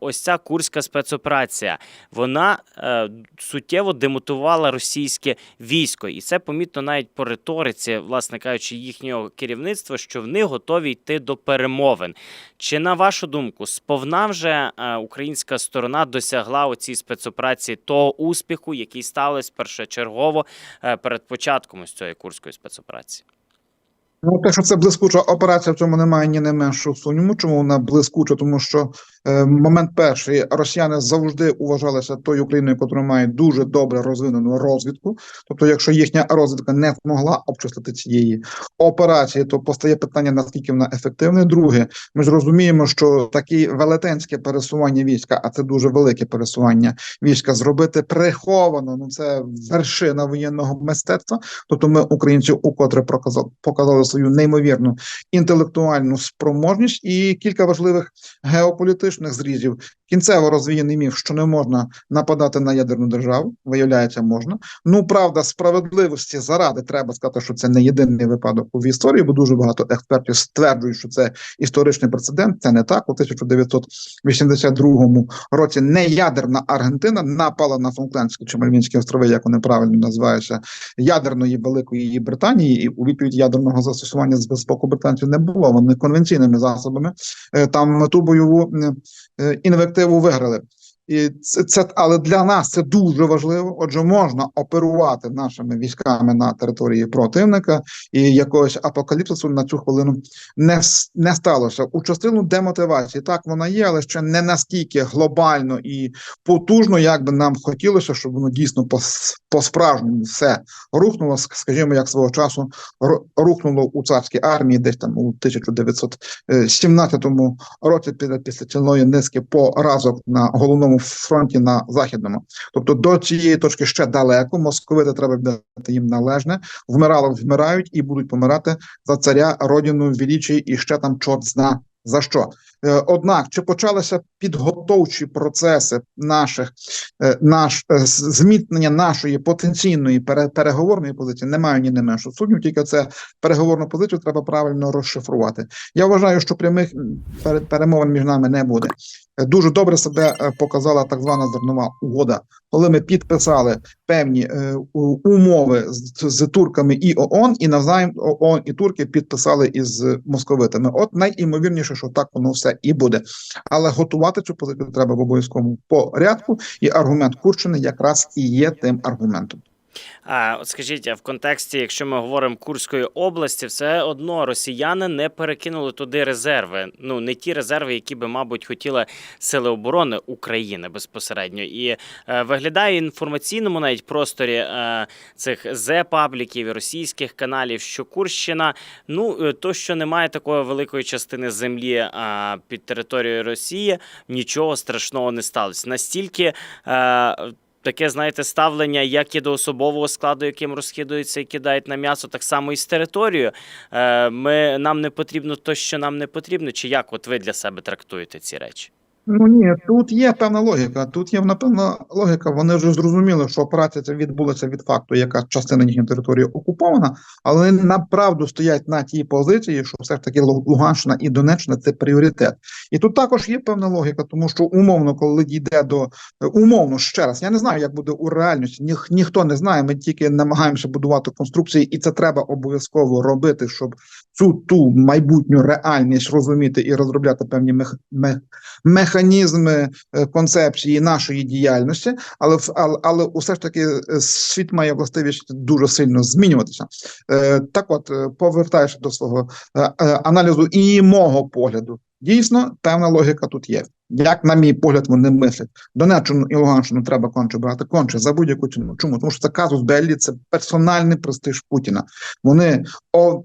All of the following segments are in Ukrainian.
ось ця курська спецоперація вона е, суттєво демотувала російське військо, і це помітно навіть по риториці, власне кажучи, їхнього керівництва, що вони готові йти до перемовин. Чи на вашу думку, сповна вже е, українська сторона досягла у цій спецоперації того успіху, який стався першочергово е, перед початком ось цієї курської спецоперації? Ну, те, що це блискуча операція, в цьому немає ні не меншого сумніву. Чому вона блискуча? Тому що момент перший росіяни завжди вважалися тою Україною, яка має дуже добре розвинену розвідку. Тобто, якщо їхня розвідка не змогла обчислити цієї операції, то постає питання наскільки вона ефективна. Друге, ми ж розуміємо, що таке велетенське пересування війська, а це дуже велике пересування війська, зробити приховано. Ну це вершина воєнного мистецтва. Тобто, ми українці укотре проказали, показали свою неймовірну інтелектуальну спроможність і кілька важливих геополітичних зрізів. Кінцево розвіяний міф, що не можна нападати на ядерну державу, виявляється, можна. Ну правда, справедливості заради треба сказати, що це не єдиний випадок у історії, бо дуже багато експертів стверджують, що це історичний прецедент. Це не так. У 1982 році неядерна Аргентина напала на Фолклендські чи Мальвінські острови, як вони правильно називаються, ядерної великої Британії, і у відповідь ядерного застосування з боку британців не було. Вони конвенційними засобами е, там ту бойову інвективу виграли. І це, це але для нас це дуже важливо. Отже, можна оперувати нашими військами на території противника, і якогось апокаліпсису на цю хвилину не не сталося. У частину демотивації так вона є, але ще не настільки глобально і потужно, як би нам хотілося, щоб воно дійсно по, справжньому все рухнуло. Скажімо, як свого часу рухнуло у царській армії, десь там у 1917 році після, після цілої низки поразок на головному фронті на західному. Тобто до цієї точки ще далеко. Московити треба віддати їм належне. Вмирали, вмирають і будуть помирати за царя, родину, величі і ще там чорт зна за що. Е, Однак, чи почалися підготовчі процеси наших е, наш е, зміцнення нашої потенційної пере- переговорної позиції? Немає ні не менше сумнів, тільки це переговорну позицію треба правильно розшифрувати. Я вважаю, що прямих перемовин між нами не буде. Дуже добре себе е, показала так звана зернова угода, коли ми підписали певні е, умови з, з турками і ООН, і навзаєм ООН і турки підписали із московитами. От найімовірніше, що так воно все і буде. Але готувати цю позицію треба в обов'язковому порядку, і аргумент Курщини якраз і є тим аргументом. А от скажіть, в контексті, якщо ми говоримо Курської області, все одно росіяни не перекинули туди резерви. Ну не ті резерви, які би, мабуть, хотіли сили оборони України безпосередньо. І е, виглядає інформаційному навіть просторі е, цих зе-пабліків і російських каналів, що Курщина, ну е, то, що немає такої великої частини землі е, під територією Росії, нічого страшного не сталося. Настільки. Е, таке, знаєте, ставлення, як і до особового складу, яким розхідуються і кидають на м'ясо, так само і з територією. Е, Ми, нам не потрібно то, що нам не потрібно, чи як от ви для себе трактуєте ці речі? Ну ні, тут є певна логіка. Тут є напевно логіка. Вони вже зрозуміли, що операція ця відбулася від факту, яка частина їхньої території окупована, але направду стоять на тій позиції, що все ж таки Лу- Луганщина і Донеччина це пріоритет. І тут також є певна логіка, тому що умовно, коли дійде до умовно ще раз, я не знаю, як буде у реальності. Ніх, ніхто не знає. Ми тільки намагаємося будувати конструкції, і це треба обов'язково робити, щоб цю ту майбутню реальність розуміти і розробляти певні мех, мех, механізми е, концепції нашої діяльності, але але, але усе ж таки е, світ має властивість дуже сильно змінюватися. Е, Так, от повертаєшся до свого аналізу і мого погляду, дійсно певна логіка тут є. Як, на мій погляд, вони мислять. Донеччину і Луганщину треба конче брати, конче за будь-яку ціну. Чому? Тому що це казус Беллі, це персональний престиж Путіна. Вони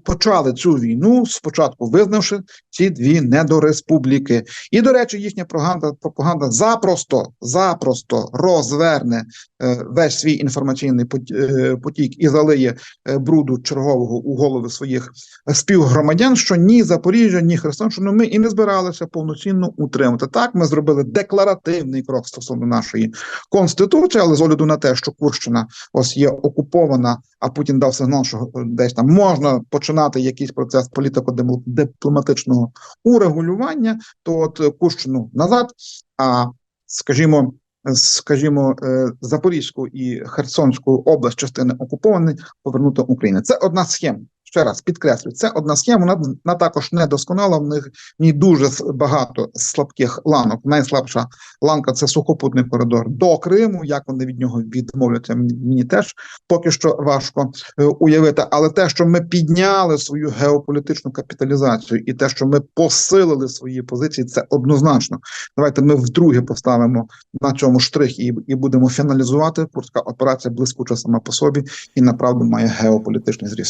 почали цю війну спочатку, визнавши ці дві недореспубліки. І, до речі, їхня пропаганда, пропаганда запросто, запросто розверне е, весь свій інформаційний е, потік і залиє е, бруду чергового у голови своїх співгромадян, що ні Запоріжжя, ні Херсонщину ми і не збиралися повноцінно утримати. Так, Так, ми зробили декларативний крок стосовно нашої конституції, але з огляду на те, що Курщина ось є окупована, а Путін дав сигнал, що е, десь там можна починати якийсь процес політико-дипломатичного урегулювання, то от Курщину назад, а скажімо. Скажімо, е, Запорізьку і Херсонську область частини окуповані повернути Україні. Це одна схема. Ще раз підкреслюю, це одна схема. Вона, вона також недосконала. В них в ній дуже багато слабких ланок. Найслабша ланка це сухопутний коридор до Криму. Як вони від нього відмовляться, мені, мені теж поки що важко е, уявити. Але те, що ми підняли свою геополітичну капіталізацію, і те, що ми посилили свої позиції, це однозначно. Давайте ми вдруге поставимо на цьому штрих і, і будемо фіналізувати. Курська операція блискуча сама по собі і направду має геополітичний зріст.